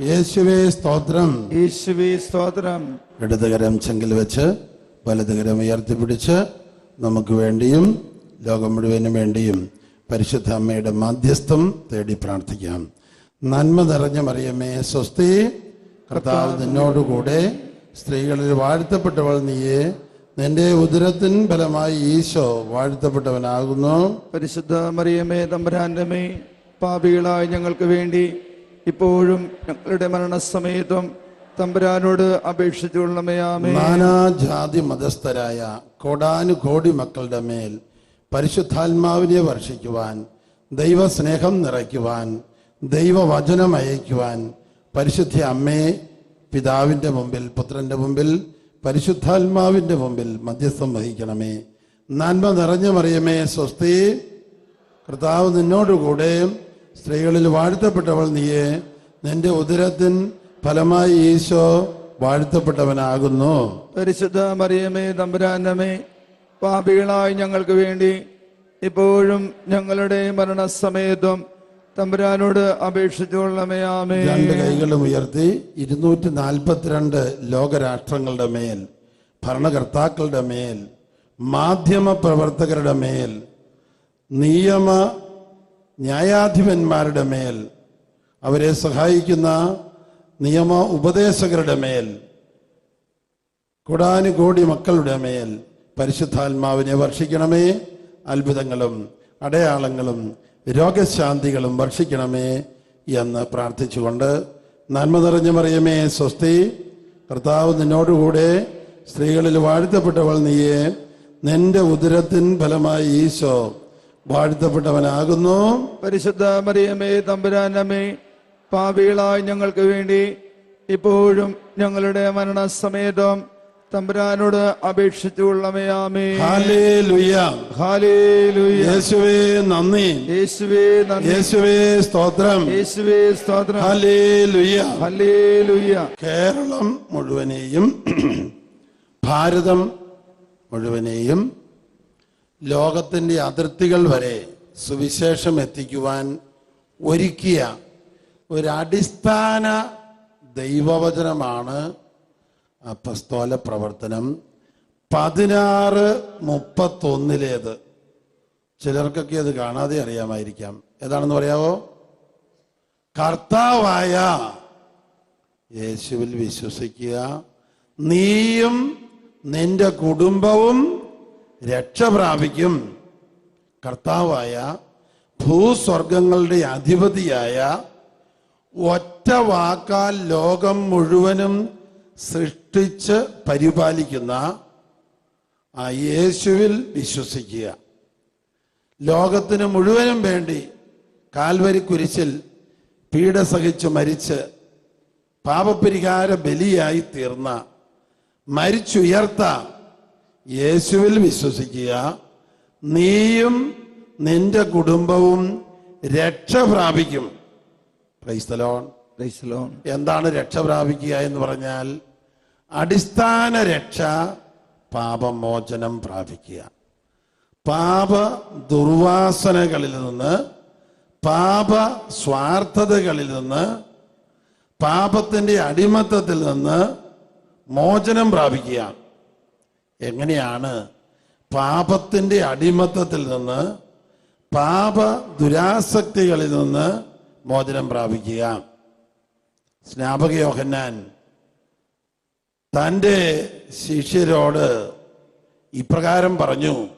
യേശുവേ സ്തോത്രം. യേശുവേ സ്തോത്രം. ഇടതുകരം ചെങ്കിൽ വെച്ച് വലതുകരം ഉയർത്തിപ്പിടിച്ച് നമുക്ക് വേണ്ടിയും ലോകം മുഴുവനും വേണ്ടിയും പരിശുദ്ധ അമ്മയുടെ മാധ്യസ്ഥം തേടി പ്രാർത്ഥിക്കാം. നന്മ നിറഞ്ഞ മറിയമ്മേ സ്വസ്തി കർത്താവ് നിന്നോടുകൂടെ സ്ത്രീകളിൽ വാഴ്ത്തപ്പെട്ടവൾ നീയെ നിന്റെ ഉദരത്തിൻ ഫലമായി ഈശോ വാഴ്ത്തപ്പെട്ടവനാകുന്നു. പരിശുദ്ധ മറിയമേ തമ്പുരാന്റെ മേ പാപികളായ ഞങ്ങൾക്ക് വേണ്ടി ഇപ്പോഴും ഞങ്ങളുടെ മരണസമയത്തും തമ്പുരാനോട് അപേക്ഷിച്ചുകൊള്ളമയാമേ നാനാജാതി മതസ്ഥരായ കോടാനുകോടി മക്കളുടെ മേൽ പരിശുദ്ധാത്മാവിനെ വർഷിക്കുവാൻ ദൈവസ്നേഹം നിറയ്ക്കുവാൻ ദൈവവചനം അയക്കുവാൻ പരിശുദ്ധ അമ്മയെ പിതാവിന്റെ മുമ്പിൽ പുത്രന്റെ മുമ്പിൽ പരിശുദ്ധാത്മാവിന്റെ മുമ്പിൽ മധ്യസ്ഥം വഹിക്കണമേ. നന്മ നിറഞ്ഞു മറിയമേ സ്വസ്തി. കർത്താവ് നിന്നോടുകൂടെ സ്ത്രീകളിൽ വാഴ്ത്തപ്പെട്ടവൾ നീയെ. നിന്റെ ഉദരത്തിൻ ഫലമായി ഈശോ വാഴ്ത്തപ്പെട്ടവനാകുന്നു. പരിശുദ്ധ മറിയമേ തമ്പുരാന്നമേ പാപികളായി ഞങ്ങൾക്ക് വേണ്ടി ഇപ്പോഴും ഞങ്ങളുടെ മരണസമയത്തും തമ്പുരാനോട് അപേക്ഷിച്ചുകൊള്ളമയാമേ രണ്ട് കൈകളും ഉയർത്തി ഇരുന്നൂറ്റി നാൽപ്പത്തിരണ്ട് ലോകരാഷ്ട്രങ്ങളുടെ മേൽ ഭരണകർത്താക്കളുടെ മേൽ മാധ്യമ പ്രവർത്തകരുടെ മേൽ നിയമ ന്യായാധിപന്മാരുടെ മേൽ അവരെ സഹായിക്കുന്ന നിയമ ഉപദേശകരുടെ മേൽ കോടാനുകോടി മക്കളുടെ മേൽ പരിശുദ്ധാത്മാവിനെ വർഷിക്കണമേ. അത്ഭുതങ്ങളും അടയാളങ്ങളും രോഗശാന്തികളും വർഷിക്കണമേ എന്ന് പ്രാർത്ഥിച്ചുകൊണ്ട് നന്മ നിറഞ്ഞ മറിയമേ സ്വസ്തി കർത്താവ് നിന്നോടുകൂടെ സ്ത്രീകളിൽ വാഴ്ത്തപ്പെട്ടവൾ നീയെ നിന്റെ ഉദരത്തിൻ ഫലമായി ഈശോ വാഴ്ത്തപ്പെട്ടവനാകുന്നു. പരിശുദ്ധ മറിയമേ തമ്പുരാനമേ പാപികളായി ഞങ്ങൾക്ക് വേണ്ടി ഇപ്പോഴും ഞങ്ങളുടെ മരണസമയത്തും തമ്പുരാനോട് ഹാലേലുയ. യേശുവേ നന്ദി. യേശുവേ നന്ദി. യേശുവേ സ്തോത്രം. യേശുവേ സ്തോത്രം. കേരളം മുഴുവനെയും ഭാരതം മുഴുവനെയും ലോകത്തിന്റെ അതിർത്തികൾ വരെ സുവിശേഷം എത്തിക്കുവാൻ ഒരുക്കിയ ഒരടിസ്ഥാന അടിസ്ഥാന ദൈവവചനമാണ് അപ്പസ്തോല പ്രവർത്തനം പതിനാറ് മുപ്പത്തൊന്നിലേത്. ചിലർക്കൊക്കെ അത് കാണാതെ അറിയാമായിരിക്കാം. ഏതാണെന്ന് പറയാവോ? കർത്താവായ യേശുവിൽ വിശ്വസിക്കുക. നീയും നിന്റെ കുടുംബവും രക്ഷ പ്രാപിക്കും. കർത്താവായ ഭൂസ്വർഗങ്ങളുടെ അധിപതിയായ ഒറ്റ വാക്കാൽ ലോകം മുഴുവനും സൃഷ്ടിച്ച് പരിപാലിക്കുന്ന ആ യേശുവിൽ വിശ്വസിക്കുക. ലോകത്തിന് മുഴുവനും വേണ്ടി കാൽവരി കുരിശിൽ പീഡ സഹിച്ച് മരിച്ച് പാപപരിഹാര ബലിയായി തീർന്ന മരിച്ചുയർത്ത യേശുവിൽ വിശ്വസിക്കുക. നീയും നിന്റെ കുടുംബവും രക്ഷ പ്രാപിക്കും. എന്താണ് രക്ഷ പ്രാപിക്കുക എന്ന് പറഞ്ഞാൽ അടിസ്ഥാന രക്ഷ പാപമോചനം പ്രാപിക്കുക. പാപ ദുർവാസനകളിൽ നിന്ന് പാപ സ്വാർത്ഥതകളിൽ നിന്ന് പാപത്തിന്റെ അടിമത്തത്തിൽ നിന്ന് മോചനം പ്രാപിക്കുക. എങ്ങനെയാണ് പാപത്തിന്റെ അടിമത്തത്തിൽ നിന്ന് പാപ ദുരാസക്തികളിൽ നിന്ന് മോചനം പ്രാപിക്കുക? സ്നാപക യോഹന്നാൻ തന്റെ ശിഷ്യരോട് ഇപ്രകാരം പറഞ്ഞു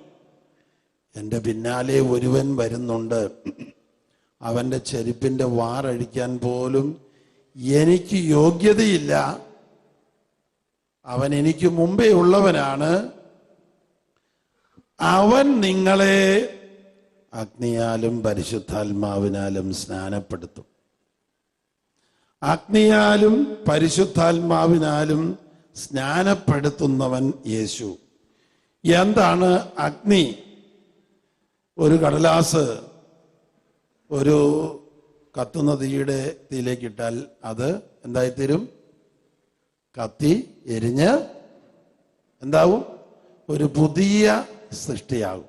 എന്റെ പിന്നാലെ ഒരുവൻ വരുന്നുണ്ട്. അവന്റെ ചെരുപ്പിന്റെ വാറഴിക്കാൻ പോലും എനിക്ക് യോഗ്യതയില്ല. അവൻ എനിക്ക് മുമ്പേ ഉള്ളവനാണ്. അവൻ നിങ്ങളെ അഗ്നിയാലും പരിശുദ്ധാത്മാവിനാലും സ്നാനപ്പെടുത്തും. അഗ്നിയാലും പരിശുദ്ധാത്മാവിനാലും സ്നാനപ്പെടുത്തുന്നവൻ യേശു. എന്താണ് അഗ്നി? ഒരു കടലാസ് ഒരു കത്തുന്ന തീയുടെ തീയിലേക്ക് ഇട്ടാൽ അത് എന്തായിത്തീരും? കത്തി എരിഞ്ഞ് എന്താവും? ഒരു പുതിയ സൃഷ്ടിയാകും.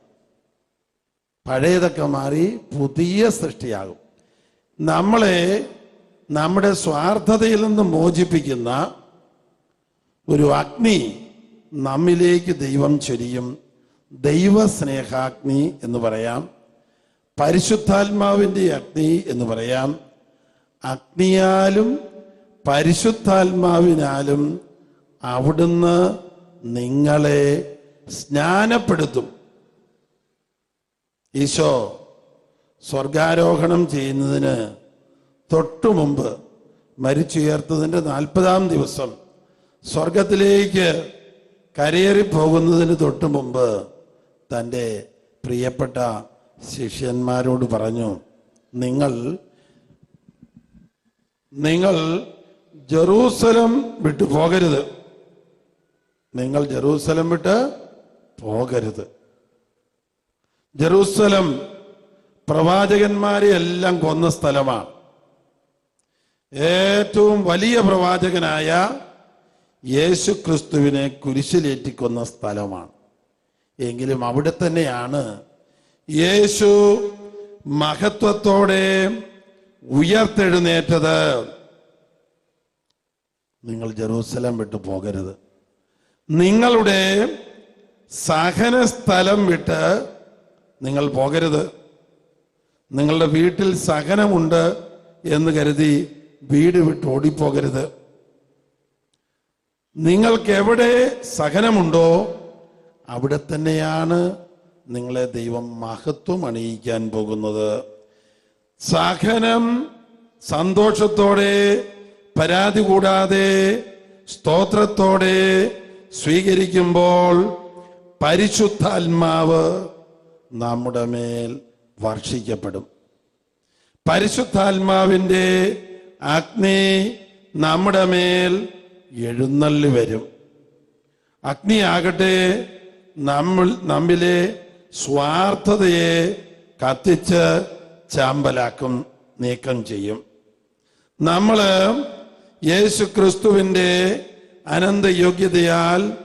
പഴയതൊക്കെ മാറി പുതിയ സൃഷ്ടിയാകും. നമ്മളെ നമ്മുടെ സ്വാർത്ഥതയിൽ നിന്ന് മോചിപ്പിക്കുന്ന ഒരു അഗ്നി നമ്മിലേക്ക് ദൈവം ചൊരിയും. ദൈവസ്നേഹാഗ്നി എന്ന് പറയാം. പരിശുദ്ധാത്മാവിന്റെ അഗ്നി എന്ന് പറയാം. അഗ്നിയാലും പരിശുദ്ധാത്മാവിനാലും അവിടുന്ന് നിങ്ങളെ സ്നാനപ്പെടുത്തും. ഈശോ സ്വർഗാരോഹണം ചെയ്യുന്നതിന് തൊട്ടുമുമ്പ് മരിച്ചുയർത്തതിന്റെ നാൽപ്പതാം ദിവസം സ്വർഗത്തിലേക്ക് കരയേറി പോകുന്നതിന് തൊട്ട് മുമ്പ് തന്റെ പ്രിയപ്പെട്ട ശിഷ്യന്മാരോട് പറഞ്ഞു നിങ്ങൾ നിങ്ങൾ ജെറൂസലം വിട്ടു പോകരുത്. നിങ്ങൾ ജെറൂസലം വിട്ട് പോകരുത്. ജെറൂസലം പ്രവാചകന്മാരെ എല്ലാം കൊന്ന സ്ഥലമാണ്. ഏറ്റവും വലിയ പ്രവാചകനായ യേശു ക്രിസ്തുവിനെ കുരിശിലേറ്റിക്കൊന്ന സ്ഥലമാണ്. എങ്കിലും അവിടെ തന്നെയാണ് യേശു മഹത്വത്തോടെ ഉയർത്തെഴുന്നേറ്റത്. നിങ്ങൾ ജെറൂസലം വിട്ട് പോകരുത്. നിങ്ങളുടെ സഹന സ്ഥലം വിട്ട് നിങ്ങൾ പോകരുത്. നിങ്ങളുടെ വീട്ടിൽ സഹനമുണ്ട് എന്ന് കരുതി വീട് വിട്ട് ഓടിപ്പോകരുത്. നിങ്ങൾക്ക് എവിടെ സഹനമുണ്ടോ അവിടെ തന്നെയാണ് നിങ്ങളെ ദൈവം മഹത്വം അണിയിക്കാൻ പോകുന്നത്. സഹനം സന്തോഷത്തോടെ പരാതി കൂടാതെ സ്തോത്രത്തോടെ സ്വീകരിക്കുമ്പോൾ പരിശുദ്ധാത്മാവ് നമ്മുടെ മേൽ വർഷിക്കപ്പെടും. പരിശുദ്ധാത്മാവിന്റെ അഗ്നി നമ്മുടെ മേൽ എഴുന്നള്ളി വരും. അഗ്നിയാകട്ടെ നമ്മൾ നമ്മിലെ സ്വാർത്ഥതയെ കത്തിച്ച് ചാമ്പലാക്കും നീക്കം ചെയ്യും. നമ്മൾ യേശു ക്രിസ്തുവിന്റെ അനന്തയോഗ്യതയാൽ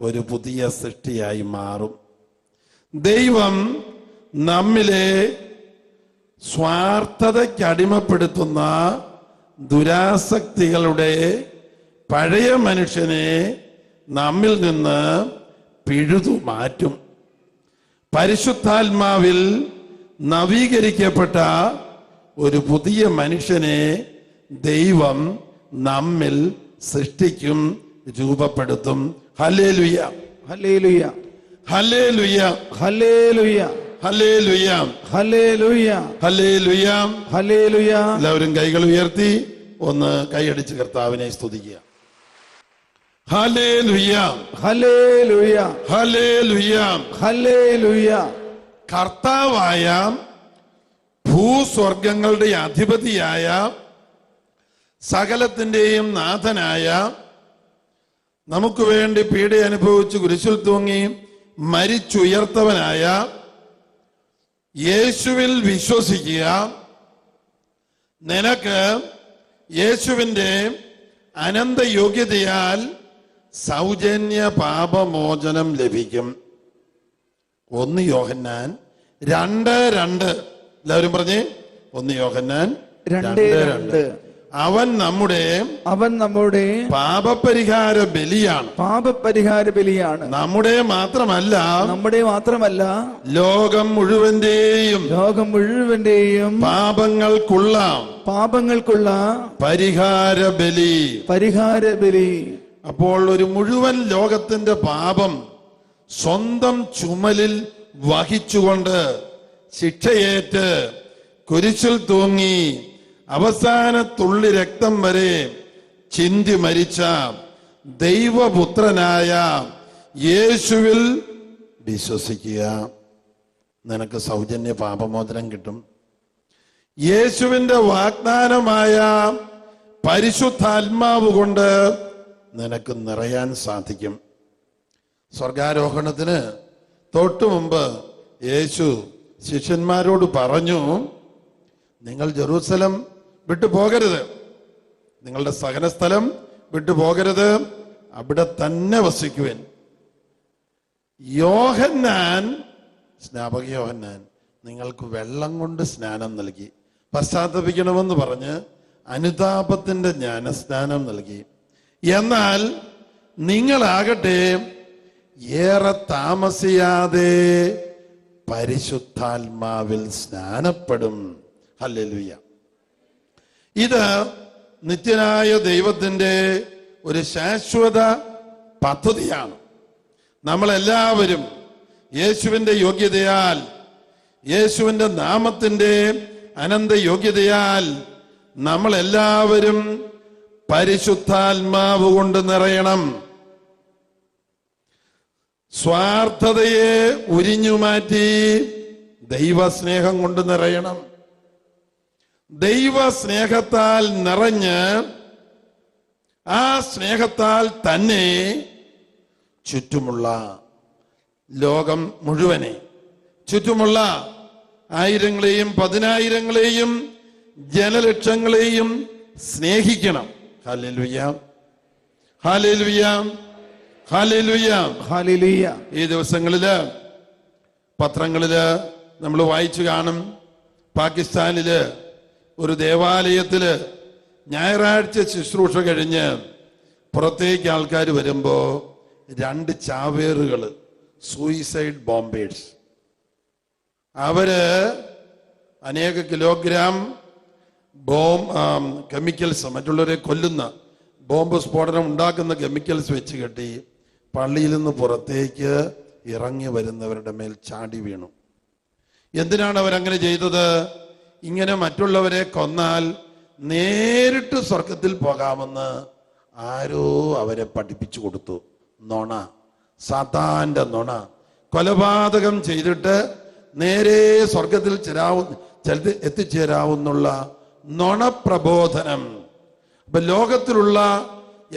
ഒരു പുതിയ സൃഷ്ടിയായി മാറും. ദൈവം നമ്മിലെ സ്വാർത്ഥതയ്ക്ക് അടിമപ്പെടുത്തുന്ന ദുരാസക്തികളുടെ പഴയ മനുഷ്യനെ നമ്മിൽ നിന്ന് പിഴുതു മാറ്റും. പരിശുദ്ധാത്മാവിൽ നവീകരിക്കപ്പെട്ട ഒരു പുതിയ മനുഷ്യനെ ദൈവം നമ്മിൽ സൃഷ്ടിക്കും രൂപപ്പെടുത്തും. ഹല്ലേലുയ. ഹല്ലേലൂയ. ഹലേ ഹല്ലേലൂയ. ഹലേ ഹല്ലേലൂയ. ഹലേ ഹല്ലേലൂയ. എല്ലാവരും കൈകൾ ഉയർത്തി ഒന്ന് കൈയടിച്ച് കർത്താവിനെ സ്തുതിക്കുക ഹല്ലേലുയ ഹല്ലേലൂയ ഹല്ലേലുയ ഹല്ലേലൂയ കർത്താവായ ഭൂസ്വർഗങ്ങളുടെ അധിപതിയായ സകലത്തിന്റെയും നാഥനായ നമുക്ക് വേണ്ടി പീഡ അനുഭവിച്ച് കുരിശിൽ തൂങ്ങി മരിച്ചുയർത്തവനായ യേശുവിൽ വിശ്വസിക്കുക. നിനക്ക് യേശുവിന്റെ അനന്ത യോഗ്യതയാൽ സൗജന്യ പാപമോചനം ലഭിക്കും. ഒന്ന് യോഹന്നാൻ രണ്ട് രണ്ട്. എല്ലാവരും പറഞ്ഞേ? ഒന്ന് യോഹന്നാൻ രണ്ട്. രണ്ട്. അവൻ നമ്മുടെ അവൻ നമ്മുടെ പാപപരിഹാര ബലിയാണ്. പാപപരിഹാര ബലിയാണ്. നമ്മുടെ മാത്രമല്ല നമ്മുടെ മാത്രമല്ല ലോകം മുഴുവന്റെയും ലോകം മുഴുവന്റെയും പാപങ്ങൾക്കുള്ള പാപങ്ങൾക്കുള്ള പരിഹാര ബലി. പരിഹാര ബലി. അപ്പോൾ ഒരു മുഴുവൻ ലോകത്തിന്റെ പാപം സ്വന്തം ചുമലിൽ വഹിച്ചുകൊണ്ട് ശിക്ഷയേറ്റ് കുരിശിൽ തൂങ്ങി അവസാന തുള്ളി രക്തം വരെ ചിന്തി മരിച്ച ദൈവപുത്രനായ യേശുവിൽ വിശ്വസിക്കുക. നിനക്ക് സൗജന്യ പാപമോചനം കിട്ടും. യേശുവിന്റെ വാഗ്ദാനമായ പരിശുദ്ധാത്മാവ് കൊണ്ട് നിനക്ക് നിറയാൻ സാധിക്കും. സ്വർഗാരോഹണത്തിന് തൊട്ടു മുമ്പ് യേശു ശിഷ്യന്മാരോട് പറഞ്ഞു നിങ്ങൾ ജെറൂസലം വിട്ടു പോകരുത്. നിങ്ങളുടെ സഹനസ്ഥലം വിട്ടു പോകരുത്. അവിടെ തന്നെ വസിക്കുവൻ. യോഹന്നാൻ സ്നാപക യോഹന്നാൻ നിങ്ങൾക്ക് വെള്ളം കൊണ്ട് സ്നാനം നൽകി പശ്ചാത്തപിക്കണമെന്ന് പറഞ്ഞ് അനുതാപത്തിന്റെ ജ്ഞാനസ്നാനം നൽകി. എന്നാൽ നിങ്ങളാകട്ടെ ഏറെ താമസിയാതെ പരിശുദ്ധാത്മാവിൽ സ്നാനപ്പെടും. ഹല്ലേലൂയ. ഇത് നിത്യനായ ദൈവത്തിന്റെ ഒരു ശാശ്വത പദ്ധതിയാണ്. നമ്മളെല്ലാവരും യേശുവിന്റെ യോഗ്യതയാൽ യേശുവിന്റെ നാമത്തിന്റെ അനന്ത യോഗ്യതയാൽ നമ്മളെല്ലാവരും പരിശുദ്ധാത്മാവ് കൊണ്ട് നിറയണം. സ്വാർത്ഥതയെ ഉരിഞ്ഞു മാറ്റി ദൈവസ്നേഹം കൊണ്ട് നിറയണം. ദൈവസ്നേഹത്താൽ നിറഞ്ഞ് ആ സ്നേഹത്താൽ തന്നെ ചുറ്റുമുള്ള ലോകം മുഴുവനെ ചുറ്റുമുള്ള ആയിരങ്ങളെയും പതിനായിരങ്ങളെയും ജനലക്ഷങ്ങളെയും സ്നേഹിക്കണം. ഈ ദിവസങ്ങളിൽ പത്രങ്ങളിൽ നമ്മൾ വായിച്ചു കാണും. പാകിസ്ഥാനിൽ ഒരു ദേവാലയത്തിൽ ഞായറാഴ്ച ശുശ്രൂഷ കഴിഞ്ഞ് പുറത്തേക്ക് ആൾക്കാർ വരുമ്പോ രണ്ട് ചാവേറുകൾ സൂയിസൈഡ് ബോംബേഴ്സ് അവർ അനേക കിലോഗ്രാം ബോം കെമിക്കൽസ് മറ്റുള്ളവരെ കൊല്ലുന്ന ബോംബ് സ്ഫോടനം ഉണ്ടാക്കുന്ന കെമിക്കൽസ് വെച്ച് കെട്ടി പള്ളിയിൽ നിന്ന് പുറത്തേക്ക് ഇറങ്ങി വരുന്നവരുടെ മേൽ ചാടി വീണു. എന്തിനാണ് അവരങ്ങനെ ചെയ്തത്? ഇങ്ങനെ മറ്റുള്ളവരെ കൊന്നാൽ നേരിട്ട് സ്വർഗത്തിൽ പോകാമെന്ന് ആരോ അവരെ പഠിപ്പിച്ചു കൊടുത്തു. നൊണ സാത്താന്റെ നൊണ. കൊലപാതകം ചെയ്തിട്ട് നേരെ സ്വർഗത്തിൽ ചേരാവു എത്തിച്ചേരാവുന്നുള്ള നൊണ പ്രബോധനം അപ്പൊ ലോകത്തിലുള്ള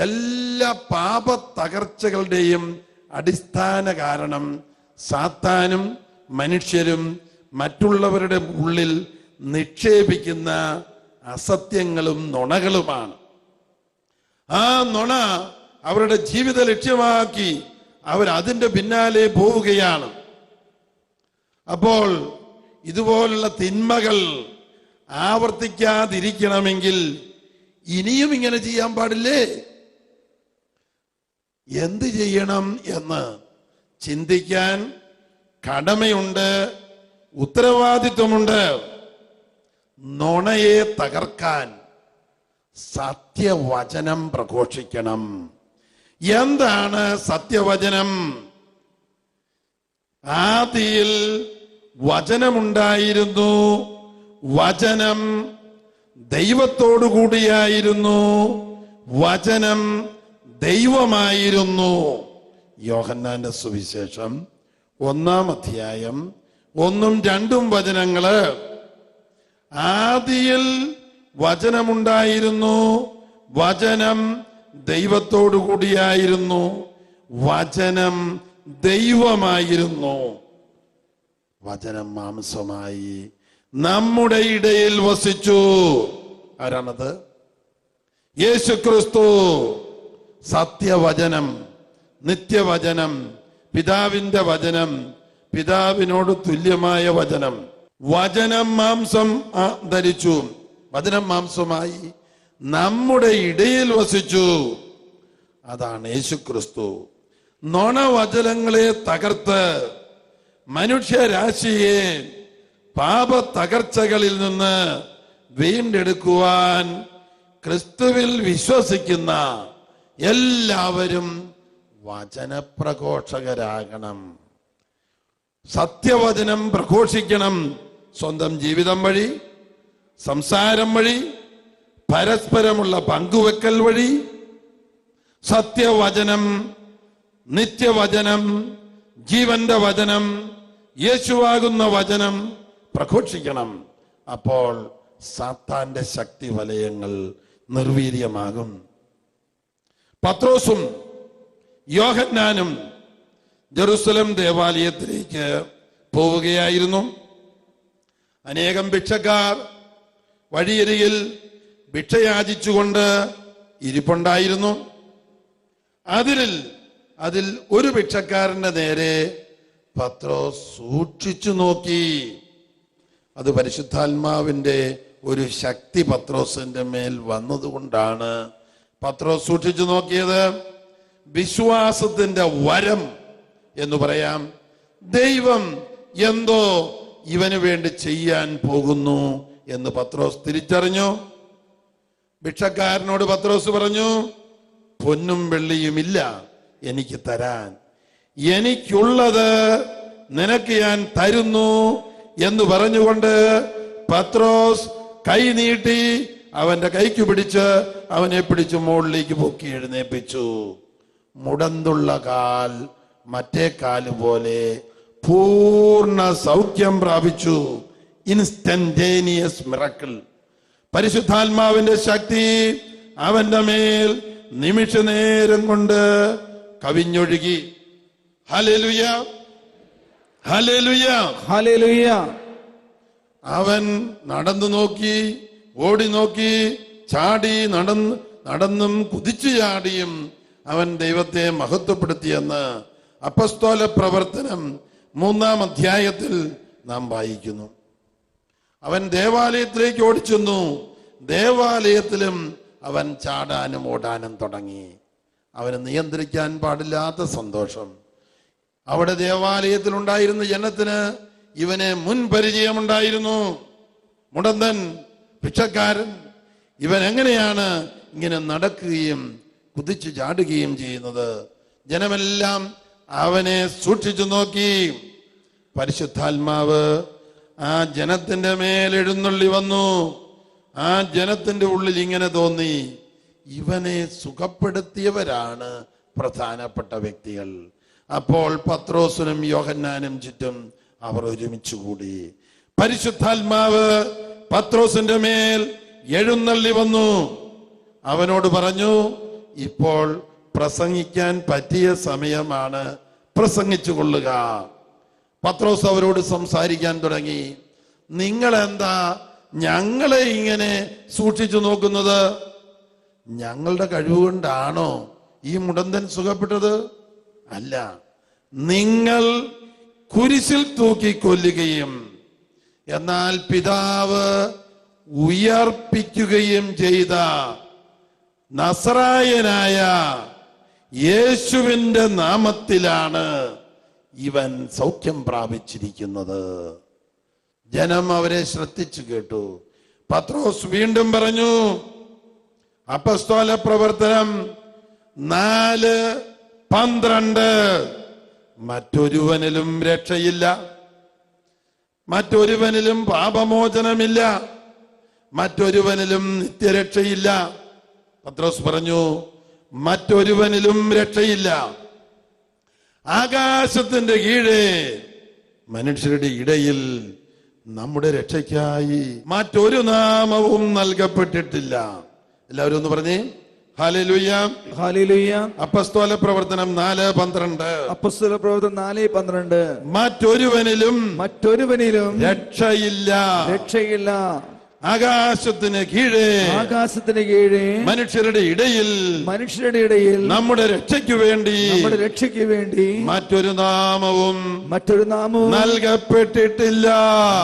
എല്ലാ പാപ തകർച്ചകളുടെയും അടിസ്ഥാന കാരണം സാത്താനും മനുഷ്യരും മറ്റുള്ളവരുടെ ഉള്ളിൽ നിക്ഷേപിക്കുന്ന അസത്യങ്ങളും നുണകളുമാണ്. ആ നുണ അവരുടെ ജീവിത ലക്ഷ്യമാക്കി അവർ അതിന്റെ പിന്നാലെ പോവുകയാണ്. അപ്പോൾ ഇതുപോലുള്ള തിന്മകൾ ആവർത്തിക്കാതിരിക്കണമെങ്കിൽ ഇനിയും ഇങ്ങനെ ചെയ്യാൻ പാടില്ലേ? എന്ത് ചെയ്യണം എന്ന് ചിന്തിക്കാൻ കടമയുണ്ട് ഉത്തരവാദിത്വമുണ്ട്. നുണയെ തകർക്കാൻ സത്യവചനം പ്രഘോഷിക്കണം. എന്താണ് സത്യവചനം? ആദിയിൽ വചനമുണ്ടായിരുന്നു. വചനം ദൈവത്തോടു കൂടിയായിരുന്നു വചനം ദൈവമായിരുന്നു. യോഹന്നാന്റെ സുവിശേഷം ഒന്നാം അധ്യായം ഒന്നും രണ്ടും വചനങ്ങൾ. ആദിയിൽ വചനമുണ്ടായിരുന്നു. വചനം ദൈവത്തോടു കൂടിയായിരുന്നു വചനം ദൈവമായിരുന്നു. വചനം മാംസമായി നമ്മുടെ ഇടയിൽ വസിച്ചു. ആരാണത്? യേശു ക്രിസ്തു സത്യവചനം നിത്യവചനം പിതാവിന്റെ വചനം പിതാവിനോട് തുല്യമായ വചനം. വചനം മാംസം ധരിച്ചു. വചനം മാംസമായി നമ്മുടെ ഇടയിൽ വസിച്ചു. അതാണ് യേശു ക്രിസ്തു നുണവചനങ്ങളെ തകർത്ത് മനുഷ്യരാശിയെ പാപ തകർച്ചകളിൽ നിന്ന് വീണ്ടെടുക്കുവാൻ ക്രിസ്തുവിൽ വിശ്വസിക്കുന്ന എല്ലാവരും വചനപ്രഘോഷകരാകണം. സത്യവചനം പ്രഘോഷിക്കണം സ്വന്തം ജീവിതം വഴി സംസാരം വഴി പരസ്പരമുള്ള പങ്കുവെക്കൽ വഴി. സത്യവചനം നിത്യവചനം ജീവന്റെ വചനം യേശുവാകുന്ന വചനം പ്രഘോഷിക്കണം. അപ്പോൾ സാത്താന്റെ ശക്തി വലയങ്ങൾ നിർവീര്യമാകും. പത്രോസും യോഹന്നാനും ജെറുസലം ദേവാലയത്തിലേക്ക് പോവുകയായിരുന്നു. അനേകം ഭിക്ഷക്കാർ വഴിയരികിൽ ഭിക്ഷയാചിച്ചുകൊണ്ട് ഇരിപ്പുണ്ടായിരുന്നു. അതിൽ അതിൽ ഒരു ഭിക്ഷക്കാരന്റെ നേരെ പത്രോ സൂക്ഷിച്ചു നോക്കി. അത് പരിശുദ്ധാത്മാവിന്റെ ഒരു ശക്തി പത്രോസിന്റെ മേൽ വന്നതുകൊണ്ടാണ് പത്രോസ് സൂക്ഷിച്ചു നോക്കിയത്. വിശ്വാസത്തിന്റെ വരം എന്ന് പറയാം. ദൈവം എന്തോ ഇവന് വേണ്ടി ചെയ്യാൻ പോകുന്നു എന്ന് പത്രോസ് തിരിച്ചറിഞ്ഞു. ഭിക്ഷക്കാരനോട് പത്രോസ് പറഞ്ഞു പൊന്നും വെള്ളിയുമില്ല എനിക്ക് തരാൻ. എനിക്കുള്ളത് നിനക്ക് ഞാൻ തരുന്നു. എന്ന് പറഞ്ഞുകൊണ്ട് പത്രോസ് കൈ നീട്ടി അവന്റെ കൈക്ക് പിടിച്ച് അവനെ പിടിച്ച് മുകളിലേക്ക് പൊക്കി എഴുന്നേപ്പിച്ചു. മുടന്തുള്ള കാൽ മറ്റേ കാൽ പോലെ പൂർണ സൗഖ്യം പ്രാപിച്ചു. ഇൻസ്റ്റന്റേനിയസ് മിറക്കിൾ പരിശുദ്ധാത്മാവിന്റെ ശക്തി അവന്റെ മേൽ നിമിഷ നേരം കൊണ്ട് കവിഞ്ഞൊഴുകി. ഹലേലുയ അവൻ നടന്നു നോക്കി ഓടി നോക്കി ചാടി നടന്ന് നടന്നും കുതിച്ചു ചാടിയും അവൻ ദൈവത്തെ മഹത്വപ്പെടുത്തിയെന്ന് അപ്പസ്തോല പ്രവർത്തനം മൂന്നാം അധ്യായത്തിൽ നാം വായിക്കുന്നു. അവൻ ദേവാലയത്തിലേക്ക് ഓടിച്ചെന്നു. ദേവാലയത്തിലും അവൻ ചാടാനും ഓടാനും തുടങ്ങി. അവന് നിയന്ത്രിക്കാൻ പാടില്ലാത്ത സന്തോഷം. അവിടെ ദേവാലയത്തിൽ ഉണ്ടായിരുന്ന ജനത്തിന് ഇവനെ മുൻ പരിചയമുണ്ടായിരുന്നു. മുടന്തൻ ഭിക്ഷക്കാരൻ ഇവൻ എങ്ങനെയാണ് ഇങ്ങനെ നടക്കുകയും കുതിച്ചു ചാടുകയും ചെയ്യുന്നത്? ജനമെല്ലാം അവനെ സൂക്ഷിച്ചു നോക്കി. പരിശുദ്ധാത്മാവ് ആ ജനത്തിന്റെ മേലെഴുന്നള്ളി വന്നു. ആ ജനത്തിന്റെ ഉള്ളിൽ ഇങ്ങനെ തോന്നി. ഇവനെ സുഖപ്പെടുത്തിയവരാണ് പ്രധാനപ്പെട്ട വ്യക്തികൾ. അപ്പോൾ പത്രോസിനും യോഹന്നാനും ചുറ്റും അവർ ഒരുമിച്ച് കൂടി പരിശുദ്ധാത്മാവ് പത്രോസിന്റെ മേൽ എഴുന്നള്ളി വന്നു. അവനോട് പറഞ്ഞു ഇപ്പോൾ പ്രസംഗിക്കാൻ പറ്റിയ സമയമാണ്. പ്രസംഗിച്ചു കൊള്ളുക. പത്രോസ് അവരോട് സംസാരിക്കാൻ തുടങ്ങി. നിങ്ങൾ എന്താ ഞങ്ങളെ ഇങ്ങനെ സൂക്ഷിച്ചു നോക്കുന്നത്? ഞങ്ങളുടെ കഴിവുകൊണ്ടാണോ ഈ മുടന്തൻ സുഖപ്പെട്ടത്? അല്ല നിങ്ങൾ കുരിശിൽ തൂക്കി കൊല്ലുകയും എന്നാൽ പിതാവ് ഉയർപ്പിക്കുകയും ചെയ്ത നസറായനായ യേശുവിന്റെ നാമത്തിലാണ് ഇവൻ സൗഖ്യം പ്രാപിച്ചിരിക്കുന്നത്. ജനം അവരെ ശ്രദ്ധിച്ചു കേട്ടു. പത്രോസ് വീണ്ടും പറഞ്ഞു അപ്പസ്തോല പ്രവർത്തനം നാല് പന്ത്രണ്ട്. മറ്റൊരുവനിലും രക്ഷയില്ല. മറ്റൊരുവനിലും പാപമോചനമില്ല. മറ്റൊരുവനിലും നിത്യരക്ഷയില്ല. പത്രോസ് പറഞ്ഞു മറ്റൊരുവനിലും രക്ഷയില്ല. ആകാശത്തിന്റെ കീഴേ മനുഷ്യരുടെ ഇടയിൽ നമ്മുടെ രക്ഷയ്ക്കായി മറ്റൊരു നാമവും നൽകപ്പെട്ടിട്ടില്ല. എല്ലാവരും ഒന്ന് പറഞ്ഞേ. അപ്പസ്തോല പ്രവർത്തനം നാല് പന്ത്രണ്ട്. അപ്പസ്തോല പ്രവർത്തനം നാല് പന്ത്രണ്ട്. മറ്റൊരുവനിലും മറ്റൊരുവനിലും രക്ഷയില്ല. രക്ഷയില്ല. ആകാശത്തിന് കീഴേ. ആകാശത്തിന് കീഴേ. മനുഷ്യരുടെ ഇടയിൽ. മനുഷ്യരുടെ ഇടയിൽ. നമ്മുടെ രക്ഷയ്ക്ക് വേണ്ടി. നമ്മുടെ രക്ഷയ്ക്ക് വേണ്ടി. മറ്റൊരു നാമവും മറ്റൊരു നാമവും നൽകപ്പെട്ടിട്ടില്ല.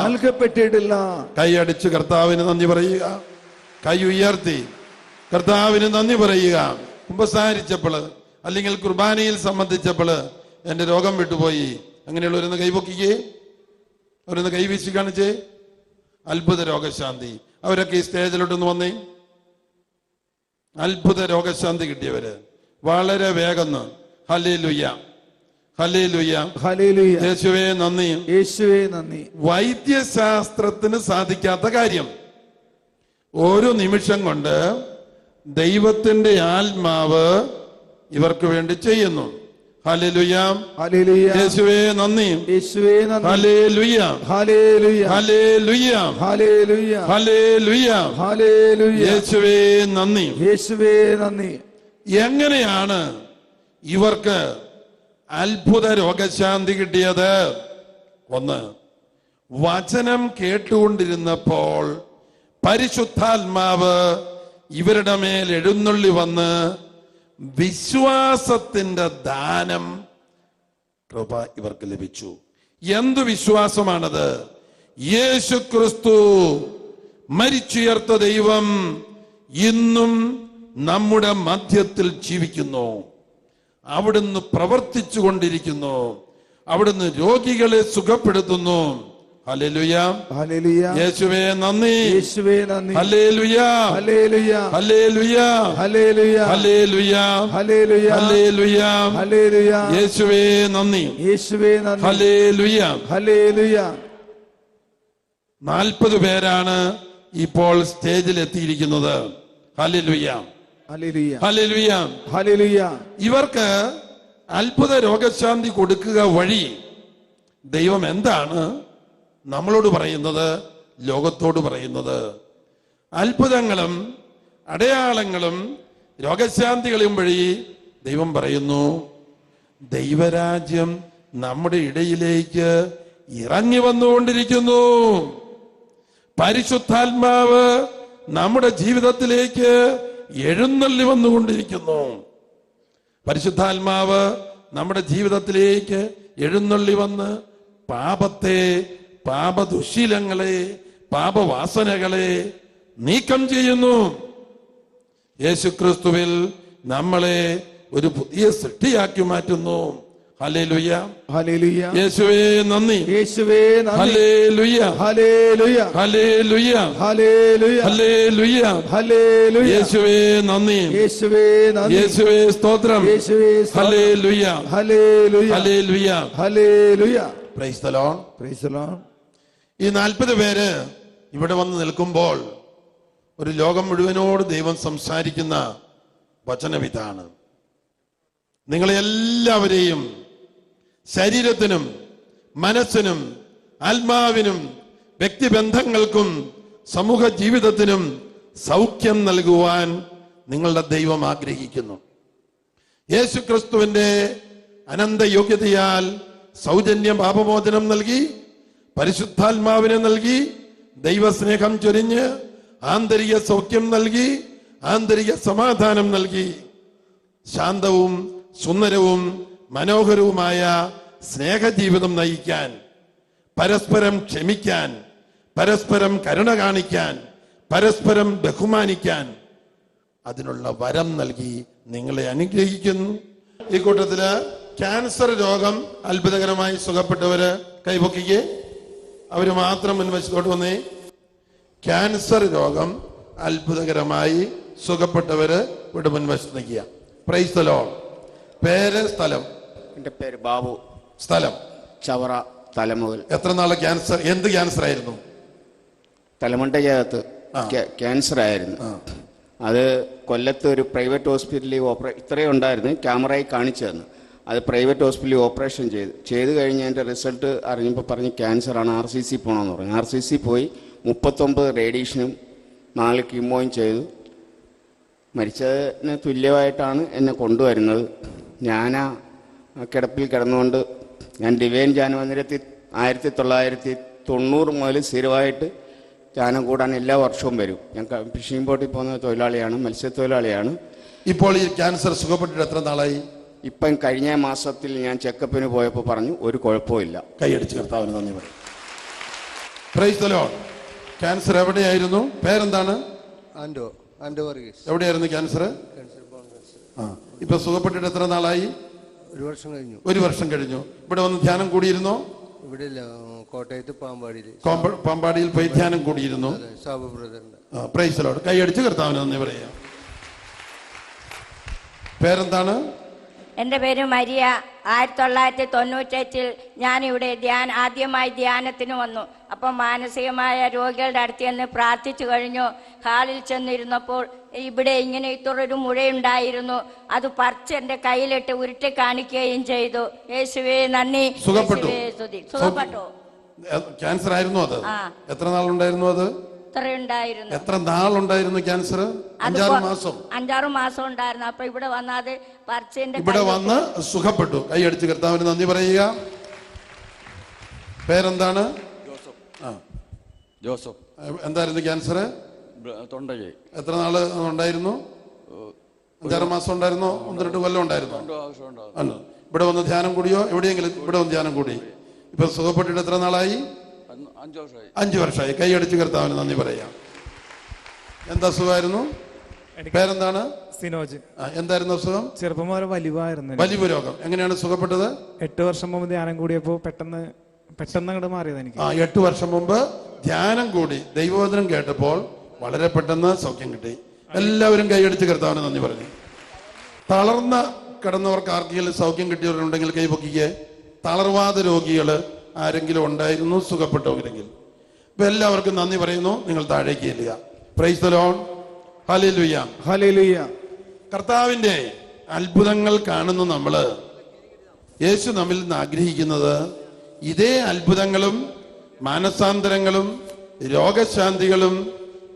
നൽകപ്പെട്ടിട്ടില്ല. കൈയടിച്ച് കർത്താവിന് നന്ദി പറയുക. കൈ ഉയർത്തി. കർത്താവിന് നന്ദി പറയുക. കുമ്പസാരിച്ചപ്പോൾ അല്ലെങ്കിൽ കുർബാനയിൽ സംബന്ധിച്ചപ്പോൾ എന്റെ രോഗം വിട്ടുപോയി. അങ്ങനെയുള്ളവരൊന്ന് കൈപൊക്കിക്കേ. അവരൊന്ന് കൈവീശി കാണിച്ചേ. അത്ഭുത രോഗശാന്തി. അവരൊക്കെ ഈ സ്റ്റേജിലോട്ടൊന്ന് വന്നേ. അത്ഭുത രോഗശാന്തി കിട്ടിയവര്. വളരെ വേഗം ഹലേ ലുയ്യ യേശുവേ നന്ദി. യേശുവേ നന്ദി. വൈദ്യശാസ്ത്രത്തിന് സാധിക്കാത്ത കാര്യം. ഒരു നിമിഷം കൊണ്ട് ദൈവത്തിന്റെ ആത്മാവ് ഇവർക്ക് വേണ്ടി ചെയ്യുന്നു. യേശുവേ നന്ദി. യേശുവേ നന്ദി. എങ്ങനെയാണ് ഇവർക്ക് അത്ഭുത രോഗശാന്തി കിട്ടിയത്? ഒന്ന് വചനം കേട്ടുകൊണ്ടിരുന്നപ്പോൾ പരിശുദ്ധാത്മാവ് ഇവരുടെ മേൽ എഴുന്നള്ളി വന്ന് വിശ്വാസത്തിന്റെ ദാനം കൃപ ഇവർക്ക് ലഭിച്ചു. എന്തു വിശ്വാസമാണത്? യേശു ക്രിസ്തു മരിച്ചുയർത്ത ദൈവം ഇന്നും നമ്മുടെ മധ്യത്തിൽ ജീവിക്കുന്നു. അവിടുന്ന് പ്രവർത്തിച്ചു കൊണ്ടിരിക്കുന്നു അവിടുന്ന് രോഗികളെ സുഖപ്പെടുത്തുന്നു. യേശുവേ നന്ദി യേശുവേ നന്ദി hallelujah hallelujah hallelujah hallelujah hallelujah hallelujah hallelujah hallelujah യേശുവേ നന്ദി യേശുവേ നന്ദി ഹല്ലേലൂയ ഹല്ലേലൂയ നാൽപ്പത് പേരാണ് ഇപ്പോൾ സ്റ്റേജിൽ എത്തിയിരിക്കുന്നത് ഹല്ലേലൂയ ഹല്ലേലൂയ ഹല്ലേലൂയ ഹല്ലേലൂയ ഇവർക്ക് അത്ഭുത രോഗശാന്തി കൊടുക്കുക വഴി ദൈവം എന്താണ് നമ്മളോട് പറയുന്നത് ലോകത്തോട് പറയുന്നത്. അത്ഭുതങ്ങളും അടയാളങ്ങളും രോഗശാന്തികളും വഴി ദൈവം പറയുന്നു ദൈവരാജ്യം നമ്മുടെ ഇടയിലേക്ക് ഇറങ്ങി വന്നുകൊണ്ടിരിക്കുന്നു. പരിശുദ്ധാത്മാവ് നമ്മുടെ ജീവിതത്തിലേക്ക് എഴുന്നള്ളി വന്നുകൊണ്ടിരിക്കുന്നു. പരിശുദ്ധാത്മാവ് നമ്മുടെ ജീവിതത്തിലേക്ക് എഴുന്നള്ളി വന്ന് പാപത്തെ പാപദുശീലങ്ങളെ പാപവാസനകളെ നീക്കം ചെയ്യുന്നു. യേശുക്രിസ്തുവിൽ നമ്മളെ ഒരു പുതിയ സൃഷ്ടിയാക്കി മാറ്റുന്നു. യേശുവേ നന്ദി. യേശുവേ നന്ദി. യേശുവേ സ്തോത്രം. യേശുവേ ഈ നാൽപ്പത് പേര് ഇവിടെ വന്ന് നിൽക്കുമ്പോൾ ഒരു ലോകം മുഴുവനോട് ദൈവം സംസാരിക്കുന്ന വചനവിധാണ് നിങ്ങളെ എല്ലാവരെയും ശരീരത്തിനും മനസ്സിനും ആത്മാവിനും വ്യക്തിബന്ധങ്ങൾക്കും സമൂഹ ജീവിതത്തിനും സൗഖ്യം നൽകുവാൻ നിങ്ങളുടെ ദൈവം ആഗ്രഹിക്കുന്നു. യേശുക്രിസ്തുവിന്റെ അനന്ത യോഗ്യതയാൽ സൗജന്യ പാപമോചനം നൽകി പരിശുദ്ധാത്മാവിനെ നൽകി ദൈവസ്നേഹം ചൊരിഞ്ഞ് ആന്തരിക സൗഖ്യം നൽകി ആന്തരിക സമാധാനം നൽകി. ശാന്തവും സുന്ദരവും മനോഹരവുമായ സ്നേഹജീവിതം നയിക്കാൻ പരസ്പരം ക്ഷമിക്കാൻ പരസ്പരം കരുണ കാണിക്കാൻ പരസ്പരം ബഹുമാനിക്കാൻ അതിനുള്ള വരം നൽകി നിങ്ങളെ അനുഗ്രഹിക്കുന്നു. ഈ കൂട്ടത്തിൽ ക്യാൻസർ രോഗം അത്ഭുതകരമായി സുഖപ്പെട്ടവര് കൈപൊക്കിക്ക്. അവർ മാത്രം മുൻവശത്തോട്ട് വന്നേ. ക്യാൻസർ രോഗം അത്ഭുതകരമായി സുഖപ്പെട്ടവര് ഇവിടെ മുൻവശത്ത് നിൽക്കുക. പ്രൈസ് തലോ പേര് സ്ഥലം? എന്റെ പേര് ബാബു. സ്ഥലം? ചവറ തലമുതൽ എത്ര നാളെ ക്യാൻസർ എന്ത് ക്യാൻസർ ആയിരുന്നു തലമുണ്ടയ്ക്കകത്ത് ക്യാൻസർ ആയിരുന്നു അത് കൊല്ലത്ത് ഒരു പ്രൈവറ്റ് ഹോസ്പിറ്റലിൽ ഓപ്പറേ ഇത്രയും ഉണ്ടായിരുന്നു ക്യാമറയിൽ കാണിച്ചു തന്നു. അത് പ്രൈവറ്റ് ഹോസ്പിറ്റലിൽ ഓപ്പറേഷൻ ചെയ്തു. ചെയ്ത് കഴിഞ്ഞ് അതിന്റെ റിസൾട്ട് അറിഞ്ഞപ്പോൾ പറഞ്ഞ് ക്യാൻസറാണ്. ആർ സി സി പോകണമെന്ന് പറഞ്ഞു. ആർ സി സി പോയി മുപ്പത്തൊമ്പത് റേഡിയേഷനും നാല് കീമോയും ചെയ്തു. മരിച്ചതിന് തുല്യമായിട്ടാണ് എന്നെ കൊണ്ടുവരുന്നത്. ആ കിടപ്പിൽ കിടന്നുകൊണ്ട് ഞാൻ ഡിവൈൻ ജാനമന്ദിരത്തിൽ ആയിരത്തി തൊള്ളായിരത്തി തൊണ്ണൂറ് മുതൽ സ്ഥിരമായിട്ട് ധ്യാനം കൂടാൻ എല്ലാ വർഷവും വരും. ഞാൻ ഫിഷിംഗ് ബോട്ടിൽ പോകുന്ന തൊഴിലാളിയാണ് മത്സ്യത്തൊഴിലാളിയാണ്. ഇപ്പോൾ ഈ ക്യാൻസർ സുഖപ്പെട്ടിട്ട് എത്ര നാളായി? ഇപ്പം കഴിഞ്ഞ മാസത്തിൽ ഞാൻ ചെക്കപ്പിന് പോയപ്പോൾ പറഞ്ഞു ഒരു കുഴപ്പമില്ല കൈയടിച്ച് കർത്താവിന് നന്ദി പറയും. പ്രൈസ്. ക്യാൻസർ എവിടെയായിരുന്നു? പേരെന്താണ്? ആൻഡോ ആൻഡോ വർഗീസ്. എവിടെയായിരുന്നു ക്യാൻസർ ആ ഇപ്പൊ സുഖപ്പെട്ടിട്ട് എത്ര നാളായി? ഒരു വർഷം കഴിഞ്ഞു. ഒരു വർഷം കഴിഞ്ഞു. ഇവിടെ വന്ന് ധ്യാനം കൂടിയിരുന്നോ? ഇവിടെ ഇല്ല കോട്ടയത്ത് പാമ്പാടിയിൽ. കോമ്പ- പാമ്പാടിയിൽ പോയി ധ്യാനം കൂടിയിരുന്നു. സാബു ബ്രദറിന്റെ. പ്രൈസ് ലോഡ് കൈയടിച്ച് കർത്താവിന് നന്ദി പറയാം. പേരെന്താണ്? എന്റെ പേര് മരിയ. ആയിരത്തി തൊള്ളായിരത്തി തൊണ്ണൂറ്റെട്ടിൽ ഞാനിവിടെ ധ്യാന ആദ്യമായി ധ്യാനത്തിന് വന്നു. അപ്പം മാനസികമായ രോഗികളുടെ അടുത്ത് ചെന്ന് പ്രാർത്ഥിച്ചു കഴിഞ്ഞു. ഹാളിൽ ചെന്നിരുന്നപ്പോൾ ഇവിടെ ഇങ്ങനെ ഇത്രയൊരു മുഴയുണ്ടായിരുന്നു. അത് പറിച്ച് എന്റെ കയ്യിലിട്ട് ഉരുട്ടി കാണിക്കുകയും ചെയ്തു. യേശുവേ നന്ദി. സുഖപ്പെട്ടു. സുഖപ്പെട്ടു. ക്യാൻസർ ആയിരുന്നു അത്. എത്ര നാളുണ്ടായിരുന്നു അത്? ഇത്രയുണ്ടായിരുന്നു എത്ര നാളുണ്ടായിരുന്നു ക്യാൻസർ അഞ്ചാറ് മാസം. അഞ്ചാറ് മാസം ഉണ്ടായിരുന്നു. അപ്പൊ ഇവിടെ വന്നാത് പറിച്ചതിന്റെ ഇവിടെ വന്ന് സുഖപ്പെട്ടു. കൈയടിച്ച് കർത്താവിന് നന്ദി പറയുക. പേരെന്താണ്? ആ. ജോസഫ്. എന്തായിരുന്നു ക്യാൻസർ തൊണ്ടയ്ക്ക് എത്ര നാൾ ഉണ്ടായിരുന്നു? അഞ്ചാറ് മാസം ഉണ്ടായിരുന്നോ? ഒന്ന് രണ്ട് കൊല്ലം ഉണ്ടായിരുന്നോ? ഇവിടെ വന്ന് ധ്യാനം കൂടിയോ? എവിടെയെങ്കിലും ഇവിടെ വന്ന് ധ്യാനം കൂടി. ഇപ്പൊ സുഖപ്പെട്ടിട്ട് എത്ര നാളായി? അഞ്ചു വർഷമായി. കൈയടിച്ച് കർത്താവിന് നന്ദി പറയാം. എന്താ അസുഖമായിരുന്നു? പേരെന്താണ്? സിനോജ്. എന്തായിരുന്നു അസുഖം? ചെറുപ്പം മുതൽ വലിവായിരുന്നു. വലിവ് രോഗം. എങ്ങനെയാണ് സുഖപ്പെട്ടത്? എട്ട് വർഷം മുമ്പ് ധ്യാനം കൂടിയപ്പോൾ പെട്ടെന്ന് പെട്ടെന്ന് അങ്ങോട്ട് മാറിയത് എനിക്ക്. ആ എട്ട് വർഷം മുമ്പ് ധ്യാനം കൂടി ദൈവവചനം കേട്ടപ്പോൾ വളരെ പെട്ടെന്ന് സൗഖ്യം കിട്ടി. എല്ലാവരും കൈയടിച്ച് കർത്താവിന് നന്ദി പറഞ്ഞു. തളർന്ന കിടന്നവർക്ക് ആർക്കെങ്കിലും സൗഖ്യം കിട്ടിയവരുണ്ടെങ്കിൽ കൈ കൈപൊക്കിക്ക് തളർവാദ രോഗികൾ ആരെങ്കിലും ഉണ്ടായിരുന്നു സുഖപ്പെട്ടവരെങ്കിൽ. ഇപ്പൊ എല്ലാവർക്കും നന്ദി പറയുന്നു നിങ്ങൾ താഴേക്ക് ചെല്ലുക. പ്രൈസ് ലോൺ ഹലിലുയ്യ ഹല്ലേലൂയ കർത്താവിന്റെ അത്ഭുതങ്ങൾ കാണുന്നു നമ്മൾ. യേശു നമ്മിൽ നിന്ന് ആഗ്രഹിക്കുന്നത് ഇതേ അത്ഭുതങ്ങളും മാനസാന്തരങ്ങളും രോഗശാന്തികളും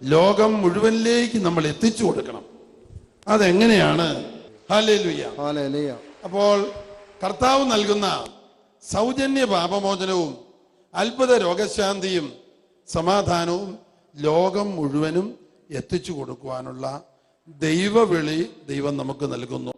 ലോകം മുഴുവനിലേക്ക് നമ്മൾ എത്തിച്ചു കൊടുക്കണം. അതെങ്ങനെയാണ്? ഹാലേലുയ്യ അപ്പോൾ കർത്താവ് നൽകുന്ന സൗജന്യ പാപമോചനവും അത്ഭുത രോഗശാന്തിയും സമാധാനവും ലോകം മുഴുവനും എത്തിച്ചു കൊടുക്കുവാനുള്ള ദൈവവിളി ദൈവം നമുക്ക് നൽകുന്നു.